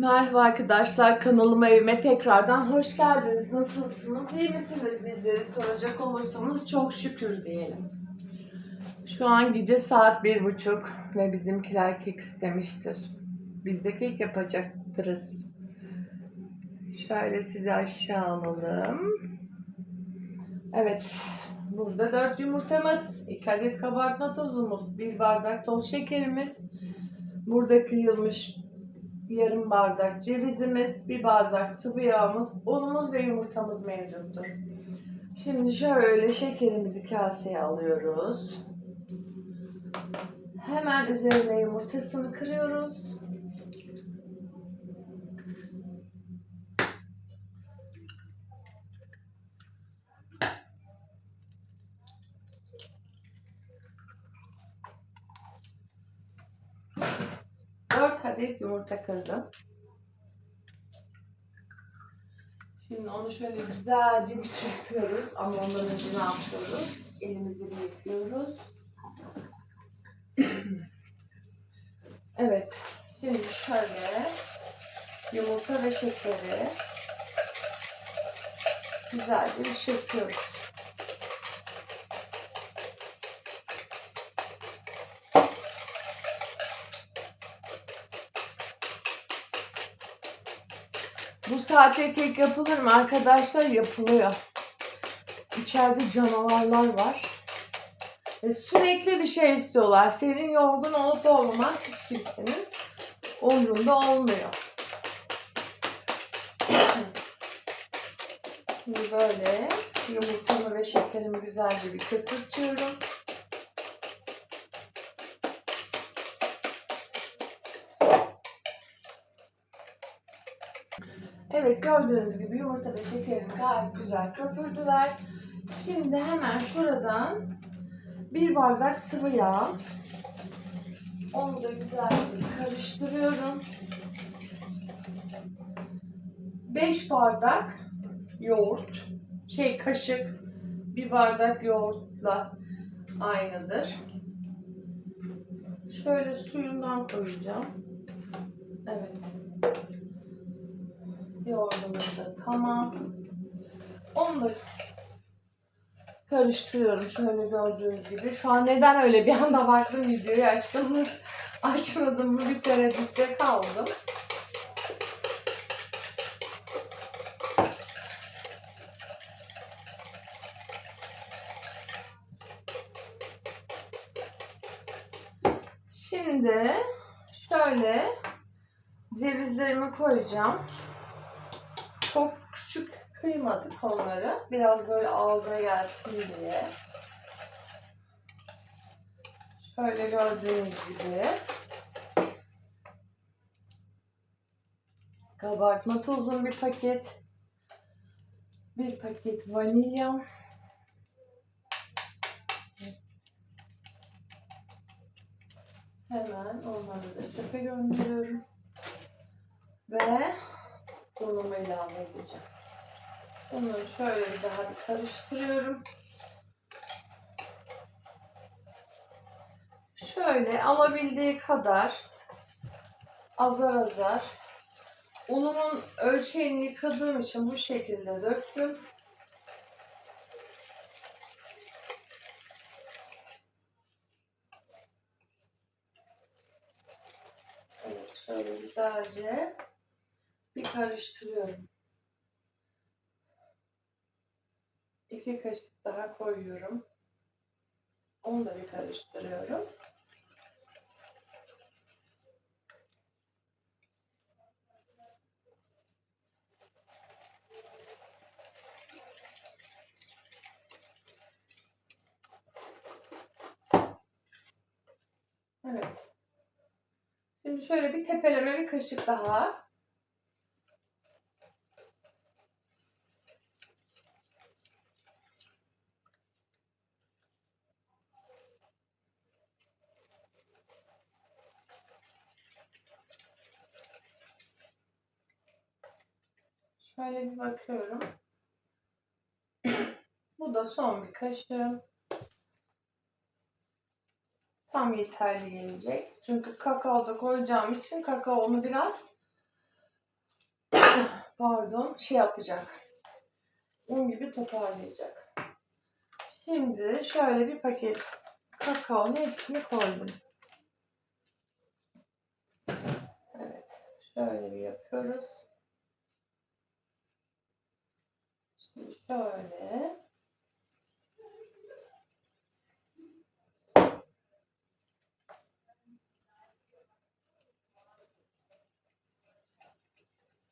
Merhaba arkadaşlar kanalıma evime tekrardan hoş geldiniz. Nasılsınız? İyi misiniz bizleri soracak olursanız çok şükür diyelim. Şu an gece saat bir buçuk ve bizimkiler kek istemiştir. Biz de kek yapacaktırız. Şöyle sizi aşağı alalım. Evet. Burada dört yumurtamız, iki adet kabartma tozumuz, bir bardak toz şekerimiz, burada kıyılmış yarım bardak cevizimiz, bir bardak sıvı yağımız, unumuz ve yumurtamız mevcuttur. Şimdi şöyle şekerimizi kaseye alıyoruz. Hemen üzerine yumurtasını kırıyoruz. Dört adet yumurta kırdım. Şimdi onu şöyle güzelce bir çırpıyoruz. Ama ondan önce ne yapıyoruz? Elimizi bir yıkıyoruz. evet. Şimdi şöyle yumurta ve şekeri güzelce bir çırpıyoruz. Bu saatte kek yapılır mı arkadaşlar? Yapılıyor. İçeride canavarlar var. Ve sürekli bir şey istiyorlar. Senin yorgun olup olmaman hiç kimsenin umrunda olmuyor. Şimdi böyle yumurtamı ve şekerimi güzelce bir köpürtüyorum. Evet gördüğünüz gibi yumurta ve şekerim gayet güzel köpürdüler. Şimdi hemen şuradan bir bardak sıvı yağ. Onu da güzelce karıştırıyorum. 5 bardak yoğurt. Şey kaşık bir bardak yoğurtla aynıdır. Şöyle suyundan koyacağım. Evet. Yoğurdumuz da tamam. Onu da karıştırıyorum şöyle gördüğünüz gibi. Şu an neden öyle bir anda baktım videoyu açtım mı açmadım mı bir tereddütte kaldım. Şimdi şöyle cevizlerimi koyacağım. Kıymadık onları. Biraz böyle ağza gelsin diye. Şöyle gördüğünüz gibi. Kabartma tozum bir paket. Bir paket vanilya. Hemen onları da çöpe gönderiyorum. Ve unumu ilave edeceğim. Bunu şöyle bir daha bir karıştırıyorum. Şöyle alabildiği kadar azar azar unumun ölçeğini yıkadığım için bu şekilde döktüm. Evet şöyle güzelce bir karıştırıyorum. İki kaşık daha koyuyorum. Onu da bir karıştırıyorum. Evet. Şimdi şöyle bir tepeleme bir kaşık daha. Şöyle bir bakıyorum. Bu da son bir kaşığım. Tam yeterli gelecek. Çünkü kakao da koyacağım için kakaonu biraz pardon şey yapacak. Un gibi toparlayacak. Şimdi şöyle bir paket kakaonun hepsini koydum. Evet. Şöyle bir yapıyoruz. Şimdi şöyle.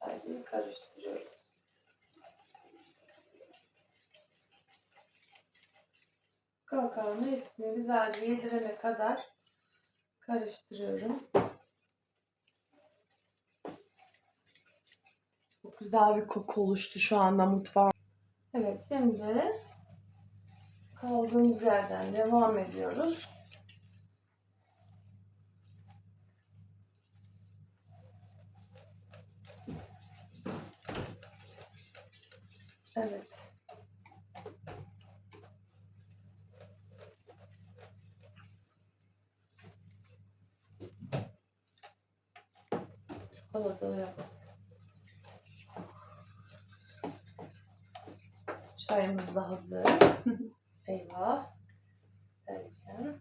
Sadece karıştırıyoruz. Kakaonun hepsini güzelce yedirene kadar karıştırıyorum. Çok güzel bir koku oluştu şu anda mutfağa. Evet şimdi kaldığımız yerden devam ediyoruz. Evet. Çikolatalı yap. Çayımız da hazır. Eyvah. Derken.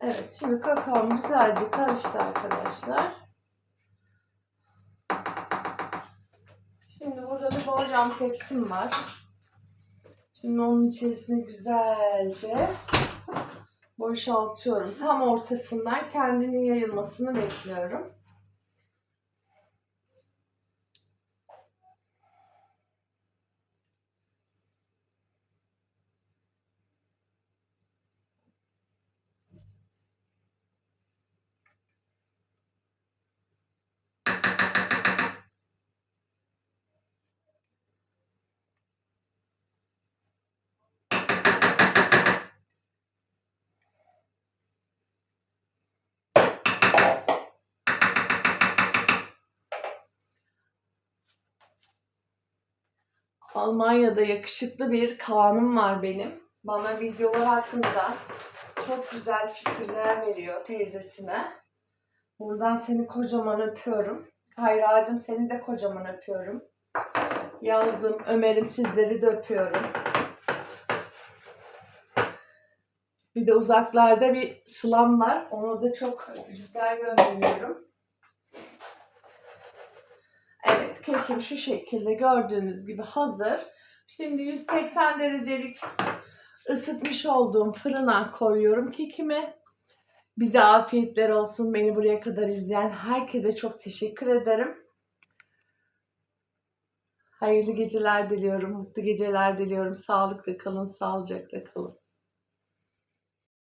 Evet, şimdi kakaom güzelce karıştı arkadaşlar. Şimdi burada bir borcam tepsim var. Şimdi onun içerisine güzelce boşaltıyorum. Tam ortasından kendini yayılmasını bekliyorum. Almanya'da yakışıklı bir Kaan'ım var benim. Bana videolar hakkında çok güzel fikirler veriyor teyzesine. Buradan seni kocaman öpüyorum. Hayra'cığım seni de kocaman öpüyorum. Yazım, Ömer'im sizleri de öpüyorum. Bir de uzaklarda bir Sılam var. Ona da çok öpücükler gönderiyorum. Kekim şu şekilde gördüğünüz gibi hazır. Şimdi 180 derecelik ısıtmış olduğum fırına koyuyorum kekimi. Bize afiyetler olsun. Beni buraya kadar izleyen herkese çok teşekkür ederim. Hayırlı geceler diliyorum, mutlu geceler diliyorum. Sağlıklı kalın, sağlıcakla kalın.